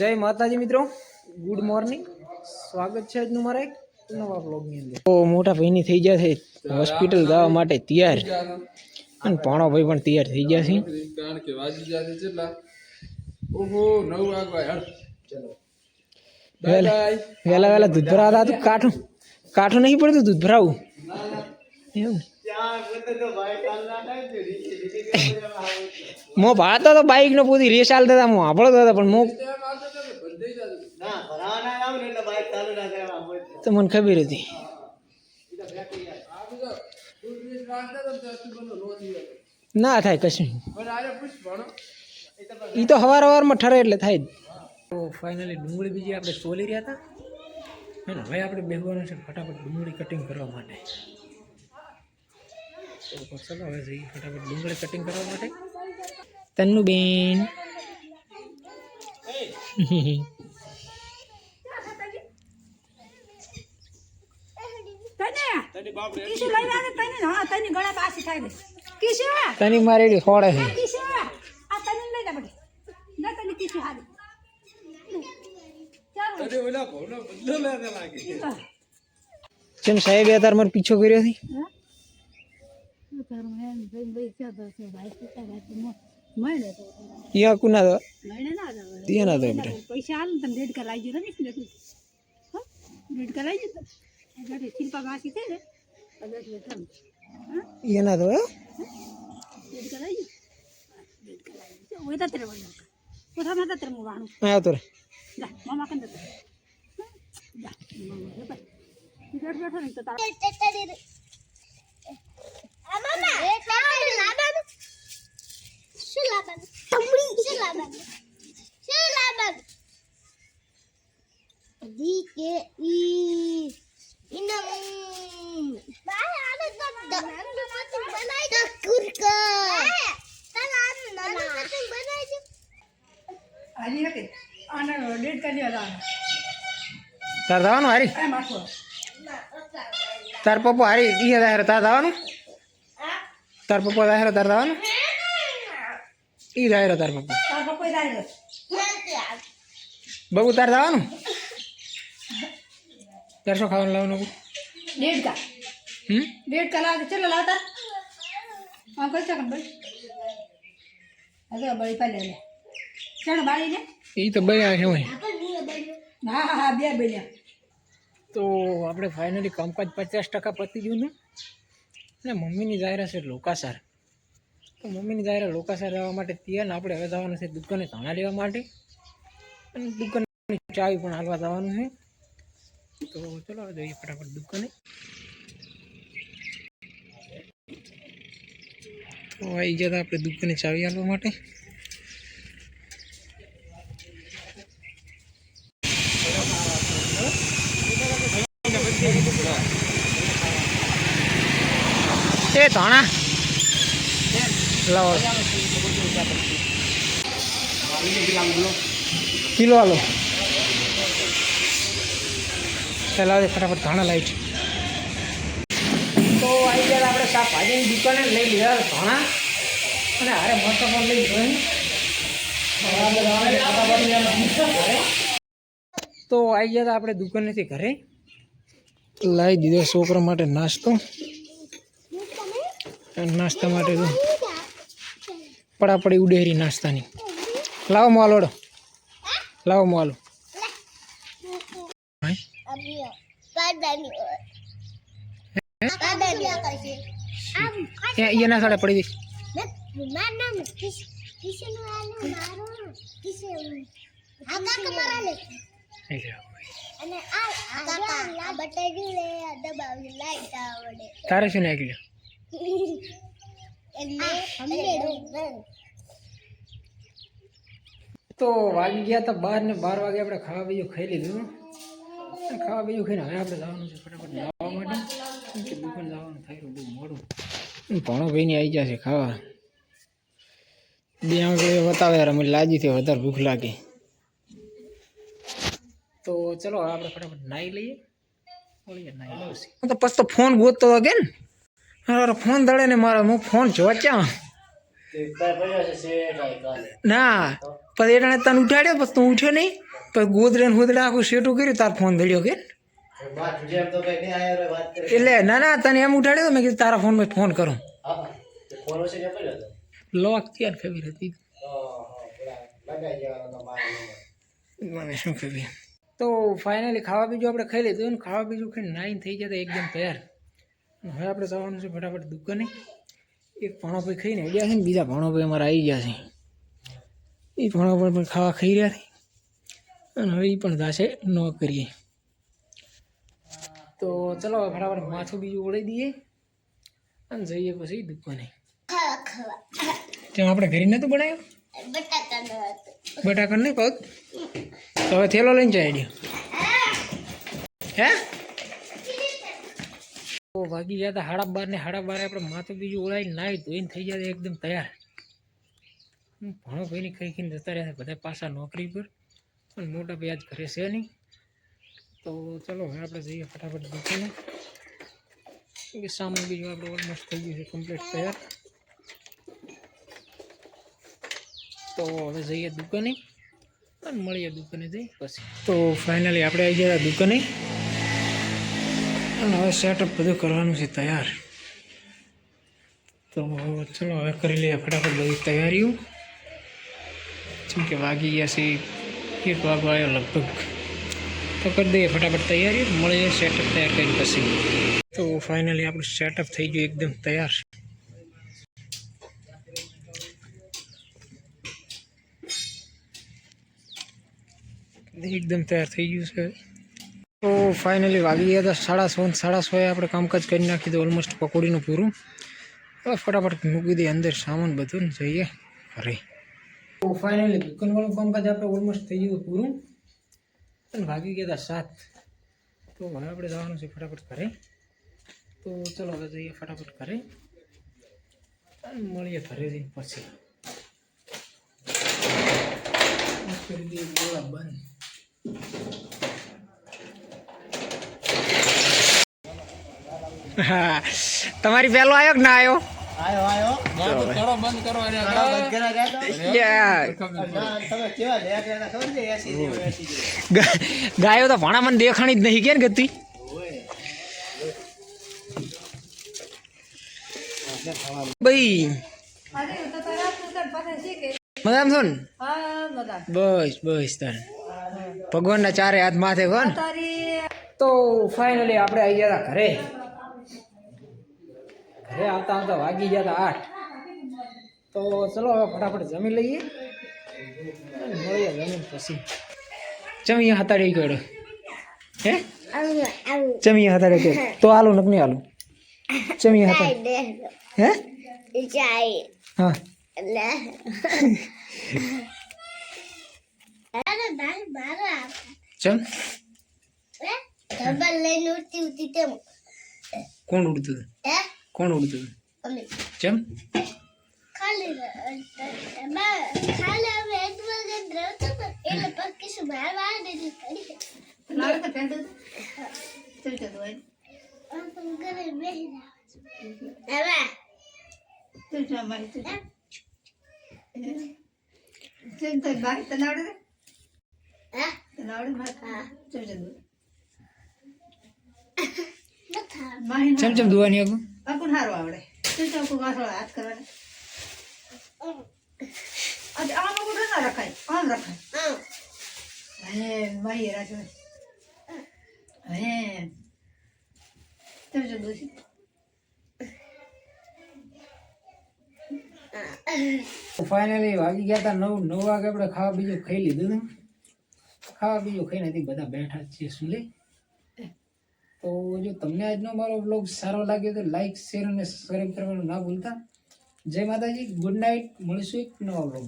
જય માતાજી મિત્રો. ગુડ મોર્નિંગ સ્વાગત છે આજનું મારા એક નવા બ્લોગની અંદર. તો મોટા ભાઈની થઈ ગયા છે હોસ્પિટલ જવા માટે તૈયાર. અને ભાણો ભાઈ પણ તૈયાર થઈ ગયા છે. કારણ કે વાગી ગયા છે કેટલા ઓહો નવ વાગવા યાર ચલો. વહેલા વહેલા વહેલા દૂધ ભરાવા હતા. તો કાઠું કાઠું નહીં પડતું દૂધ ભરાવું? એવું? મો ભાતો તો બાઈક નો પૂરી રેસ હાલતા હતા હું સાંભળતો હતો પણ હું તો મને ખબર હતી. ના થાય. કશું. એ તો હવાર હવારમાં ઠરે એટલે થાય જ. તો ફાઇનલી ડુંગળી બીજી આપણે સોલી રહ્યા હતા. હવે આપણે બેહવાનું છે ફટાફટ ડુંગળી કટિંગ કરવા માટે. તો ચલો હવે જઈએ ફટાફટ ડુંગળી કટિંગ કરવા માટે તન્નુ બેન કિશુ લઈ આવે તને ખોડે છે ચમ સાહેબે તાર મારો પીછો કર્યો છે? યા કુના દો? ત્યાં ના દો બેટા પૈસા હાલ તમે રેડ કરાવી જો રમીશ ને તું હા રેડ કરાવી જો તને શિલ્પા માસી છે ને અગર બેઠા યા ના દો, હો? રેડ કરાવી જો રેડ કરાવી જો ઓય તત્રે વળો કોથા માં તત્રે મુ વાણું આવતો રે. જા મામા કંદ જા મામા રે બેઠો ને તો તારા તાર જવાનું હારી? તાર પપ્પા હારી ઈ તાર જવાનું તાર પપ્પા દાહેર તાર જવાનું ઈ દાહેર તાર પપ્પા તાર પપ્પા જાય બબુ તાર જવાનું તાર શું ખાવાનું લાવવાનું? ડેટ કા હમ ડેટ કા લાગે ચલો લાવતા હા કઈ શકન ભાઈ હવે બળી પાલે લે ચણ બાળી ને એ તો બે છે હોય હા હા બે બેલ્યા તો આપણે ફાઇનલી કામકાજ પચાસ ટકા પતી ગયું ને? અને મમ્મીની જાહેરાત છે લોકાસાર. તો મમ્મીની જાહેરાત લોકાસાર રહેવા માટે ત્યાં આપણે હવે જવાનું છે દુકાને ધાણા લેવા માટે. અને દુકાનની ચાવી પણ હાલવા જવાનું છે. તો ચલો જઈએ ફટાફટ દુકાને. તો આવી ગયા આપણે દુકાને ચાવી હાલવા માટે એ ધાણા લાવો. કિલો હાલો ચાલો ફટાફટ ધાણા લાવી છે તો આવી ગયા આપણે શાકભાજીની દુકાને લઈ લીધા ધાણા. અને હારે મોટો પણ લઈ તો આવી ગયા આપણે દુકાનેથી ઘરે. લાવી દીધો છોકરા માટે નાસ્તો. નાસ્તા માટે તો પડાપડી ઉડેરી નાસ્તાની. લાવો માલોડો લાવો માલો એના સાડે પડી દઈશ. તારે શું નાખ્યું તો વાગી ગયા હતા બાર ને બાર વાગે આપણે ખાવા બીજું ખાઈ લીધું. ખાવા બીજું ખાઈને હવે આપણે જવાનું છે ફટાફટ જવા માટે. કે દુકાન જવાનું થાય રહ્યું બહુ મોડું. ભણો ભાઈની આવી જશે ખાવા. બે આંગળીઓ બતાવે યાર અમે લાજીથી વધારે ભૂખ લાગે. તો ચલો આપણે ફટાફટ નાહી લઈએ. નાહી લઉં. તો પછી તો ફોન ગોતતો હતો કે ને હારો ફોન દળે ને મારો હું ફોન જોચ્યા ના પછી એટાણે તને ઉઠાડ્યો પછી તું ઉઠ્યો નહીં? પછી ગોદરે ગોદરે આખું શેટું કર્યું, તાર ફોન દળ્યો કે? એટલે ના ના, તને એમ ઉઠાડ્યો મેં કીધું તારા ફોનમાં ફોન કરું. લોક ક્યાં ખબર હતી. મને શું ખબર? તો ફાઇનલી ખાવા બીજું આપણે ખાઈ લીધું ખાવા બીજું ખાઈને નાઈન થઈ જતા એકદમ તૈયાર. હવે આપણે જવાનું છે ફટાફટ દુકાને. એક ભાણોભાઈ ખાઈને ગયા છે ને, બીજા ભાણોભાઈ અમારા આવી ગયા છે. એ ભાણોભાઈ પણ ખાવા ખાઈ રહ્યા છે. અને હવે એ પણ થશે ન કરીએ તો ચલો હવે ફટાફટ માથું બીજું ઓળી દઈએ અને જઈએ પછી દુકાને. ત્યાં આપણે ઘરે નહોતું બનાવ્યું? બટાકા નહીં પગ? હવે થેલો લઈને જાય હે? વાગી ગયા હતા હાડા બાર ને હાડા બારે આપણે માથું બીજું ઓળાઈ નાઈ ધોઈને થઈ જાય એકદમ તૈયાર. ભણો ભાઈને ખાઈ ખાઈને જતા રહ્યા બધા પાછા નોકરી પર. પણ મોટા ભાઈ આજ ઘરે છે નહીં. તો ચલો, હવે આપણે જઈએ ફટાફટ દુકાને. કે સામાન બીજું આપણે ઓલમોસ્ટ થઈ ગયું છે કમ્પ્લીટ તૈયાર. તો હવે જઈએ દુકાને. અને મળીએ દુકાને જઈ પછી. તો ફાઇનલી આપણે આવી ગયા દુકાને. અને હવે સેટઅપ બધું કરવાનું છે તૈયાર. તો ચલો હવે કરી લઈએ ફટાફટ બધી તૈયારીઓ. જેમ કે વાગી ગયા છે એક વાગો આવ્યો લગભગ. તો કરી દઈએ ફટાફટ તૈયારી મળીએ સેટઅપ તૈયાર કરીને પછી. તો ફાઇનલી આપણું સેટઅપ થઈ ગયું એકદમ તૈયાર. એકદમ તૈયાર થઈ ગયું છે. તો ફાઇનલી વાગી ગયા હતા સાડા સો સાડા સોએ આપણે કામકાજ કરી નાખી દો ઓલમોસ્ટ પકોડીનું પૂરું. હવે ફટાફટ મૂકી દઈએ અંદર સામાન બધું જઈએ અરે તો ફાઇનલી દુકાનવાળું કામકાજ આપણે ઓલમોસ્ટ થઈ ગયું પૂરું. અને વાગી ગયા હતા સાત. તો હવે આપણે જવાનું છે ફટાફટ ઘરે. તો ચલો હવે જઈએ ફટાફટ ઘરે. અને મળીએ ઘરે જઈને પછી. કરી દઈએ બંધ. હા. તમારી પહેલો આવ્યો કે ના આવ્યો ગાયો તો ભણા મને દેખાણી જ નહીં. કે ને ગતી ભાઈ મજામ છો ને? બસ બસ તાર. ભગવાનના ચારે હાથ માથે કોણ તો ફાઇનલી આપણે આવી ગયા ઘરે. ઘરે આવતા આવતા વાગી ગયા હતા આઠ. તો ચલો હવે ફટાફટ જમી લઈએ. મળીએ જમીન પછી. જમી હતાડી ગયો હે? જમી હતાડી ગયો તો આલુ નક નહીં આલુ જમી હતા હે? હા. ચમ? કોણ ઉડતું હતું કોણ ઉડતું હતું? ચમ ઉડતું માહી ચમ ચમ ધોવાની આગું. અકુન સારું આવડે. ચલ કો ગાસળો હાથ કરવાના? આમ ઉડે ના રખાય, આમ રખાય. હે માહી રાજો હે. ચલ જો દોસી ફાઇનલી વાગી ગયા હતા નવ નવ વાગે આપણે ખાવા બીજું ખાઈ લીધું ને. ખાવા બીજું ખાઈ નથી બધા બેઠા છીએ સુલે તો જો તમને આજનો મારો બ્લોગ સારો લાગ્યો તો લાઇક શેર અને સબસ્ક્રાઈબ કરવાનું ના ભૂલતા. જય માતાજી ગુડ નાઇટ મળીશું એક નવા બ્લોગ